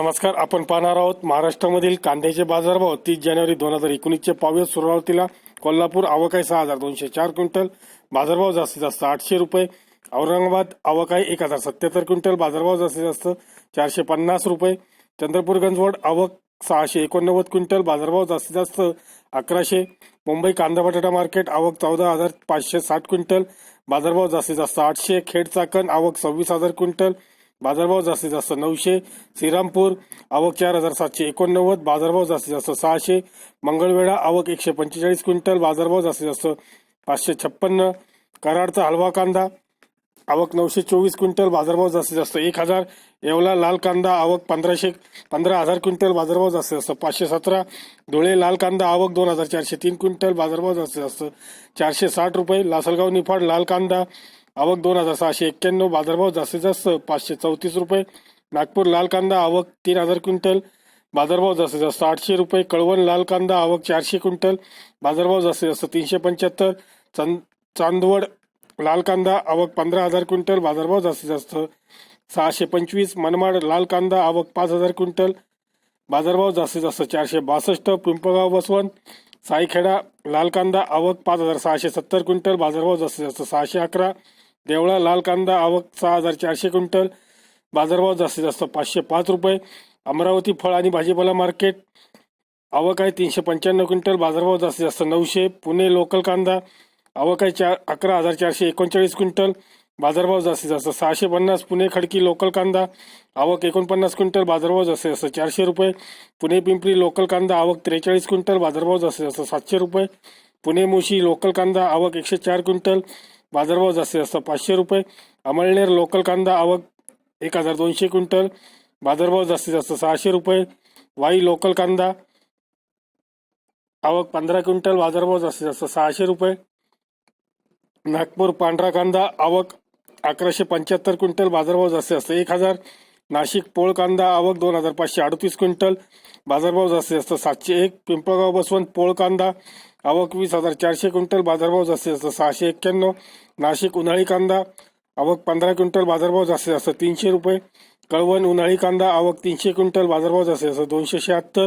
नमस्कार आपण पाहणार आहोत महाराष्ट्रामधील कांद्याचे बाजारभाव तीस जानेवारी दोन हजार एकोणीसचे पाहूया सुरुवातीला कोल्हापूर आवक आहे सहा हजार दोनशे चार क्विंटल बाजारभाव जास्तीत जास्त आठशे रुपये. औरंगाबाद आवक आहे एक हजार सत्याहत्तर क्विंटल बाजारभाव जास्तीत जास्त चारशे पन्नास रुपये. चंद्रपूर गंजवड आवक सहाशे एकोणनव्वद क्विंटल बाजारभाव जास्तीत जास्त अकराशे. मुंबई कांदा बटाटा मार्केट आवक चौदा हजार पाचशे साठ क्विंटल बाजारभाव जास्तीत जास्त आठशे. खेड चाकण आवक सव्वीस हजार क्विंटल बाजारभाव जास्तीत जास्त नऊशे श्रीरामपूर आवक चार हजार सातशे एकोणनव्वद बाजारभाव जास्तीत जास्त सहाशे मंगळवेढा आवक एकशे पंचेचाळीस क्विंटल बाजारभाव जास्तीत जास्त पाचशे छप्पन्न कराडचा हलवा कांदा आवक नऊशे चोवीस क्विंटल बाजारभाव जास्तीत जास्त एक हजार येवला लाल कांदा आवक पंधराशे पंधरा हजार क्विंटल बाजारभाव जास्तीत जास्त पाचशे सतरा धुळे लाल कांदा आवक दोन हजार चारशे तीन क्विंटल बाजारभाव जास्तीत जास्त चारशे साठ रुपये लासलगाव निफाड लाल कांदा आवक दोन हजार सहाशे एक्क्याण्णव बाजारभाव जास्तीत जास्त पाचशे चौतीस रुपये. नागपूर लाल कांदा आवक तीन हजार क्विंटल. बाजारभाव जास्तीत जास्त आठशे रुपये. कळवण लाल कांदा आवक चारशे क्विंटल. बाजारभाव जास्तीत जास्त तीनशे पंच्याहत्तर. चांद चांदवड लाल कांदा आवक पंधरा हजार क्विंटल. बाजारभाव जास्तीत जास्त सहाशे पंचवीस. मनमाड लाल कांदा आवक पाच हजार क्विंटल. बाजारभाव जास्तीत जास्त चारशे बासष्ट. पिंपळगाव बसवंत साईखेडा लाल कांदा आवक पाच हजार सहाशे सत्तर क्विंटल. बाजारभाव जास्तीत जास्त सहाशे अकरा. देवळा लाल कांदा आवक सहा हजार चारशे क्विंटल. बाजारभाव जास्तीत जास्त पाचशे पाच रुपये. अमरावती फळ आणि भाजीपाला मार्केट. आवक आहे तीनशे पंच्याण्णव क्विंटल. बाजारभाव जास्तीत जास्त नऊशे. पुणे लोकल कांदा. आवक आहे चार अकरा हजार चारशे एकोणचाळीस क्विंटल. बाजारभाव जास्तीत जास्त सहाशे पन्नास. पुणे खडकी लोकल कांदा. आवक एकोणपन्नास क्विंटल. बाजारभाव जास्तीत जास्त चारशे रुपये. पुणे पिंपरी लोकल कांदा. आवक त्रेचाळीस क्विंटल. बाजारभाव जास्तीत जास्त सातशे रुपये. पुणे मुशी लोकल कांदा. आवक एकशे चार क्विंटल. बाजारभाव जास्तीत जास्त पाचशे रुपये. अमळनेर लोकल कांदा आवक एक हजार दोनशे क्विंटल. बाजारभाव जास्तीत जास्त सहाशे रुपये. वाई लोकल कांदा आवक पंधरा क्विंटल. बाजारभाव जास्तीत जास्त सहाशे रुपये. नागपूर पांढरा कांदा आवक अकराशे पंच्याहत्तर क्विंटल. बाजारभाव जास्तीत जास्त एक हजार. नाशिक पोळ कांदा आवक दोन हजार पाचशे अडतीस क्विंटल. बाजारभाव जास्तीत जास्त सातशे एक. पिंपळगाव बसवंत पोळ कांदा आवक वीस हजार चारशे क्विंटल. बाजारभाव जास्तीत जास्त सहाशे एक्क्याण्णव. नाशिक उन्हाळी कांदा आवक पंधरा क्विंटल. बाजारभाव जास्तीत जास्त तीनशे रुपये. कळवण उन्हाळी कांदा आवक तीनशे क्विंटल. बाजारभाव जास्तीत जास्त दोनशे शहात्तर.